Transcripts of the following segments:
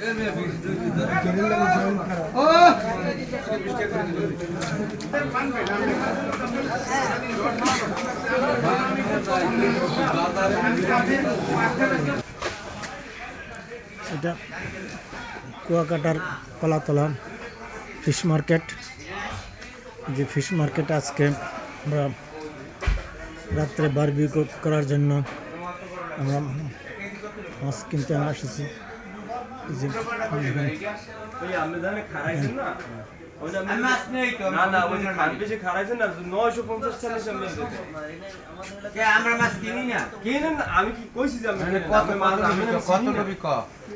এটা কুয়াকাটার Kalatala fish market. যে ফিশ মার্কেট আজকে আমরা রাত্রে বারবিকিউ করার জন্য আমরা মাছ কিনতে এসেছি। আমি কি কইছি যে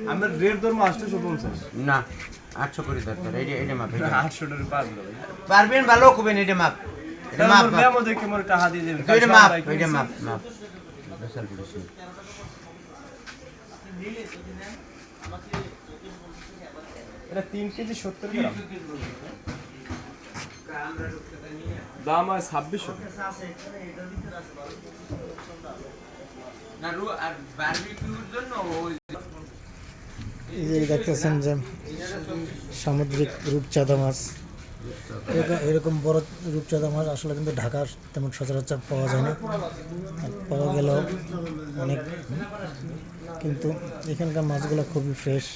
আমরা রেট ধরবো আটশোশো পঞ্চাশ না আটশো করে দরকার এটা এটা মাপ। আটশো টাকা পারবেন ভালো করবেন এটা মাপ এটা মাপ মাপ দেখে মনে টাকা দিয়ে দেবেন এটা মাপ এটা মাপ মাপ পড়েছে এটা তিন কেজি সত্তর গ্রাম। দাম হয় ছাব্বিশশো। না রু আর বারবিকিউর জন্য ওই এই যে দেখতেছেন যে সামুদ্রিক রূপচাঁদা মাছ। এরকম এরকম বড় রূপচাঁদা মাছ আসলে কিন্তু ঢাকার তেমন সচরাচর পাওয়া যায় না। পাওয়া গেলেও অনেক কিন্তু এখানকার মাছগুলো খুবই ফ্রেশ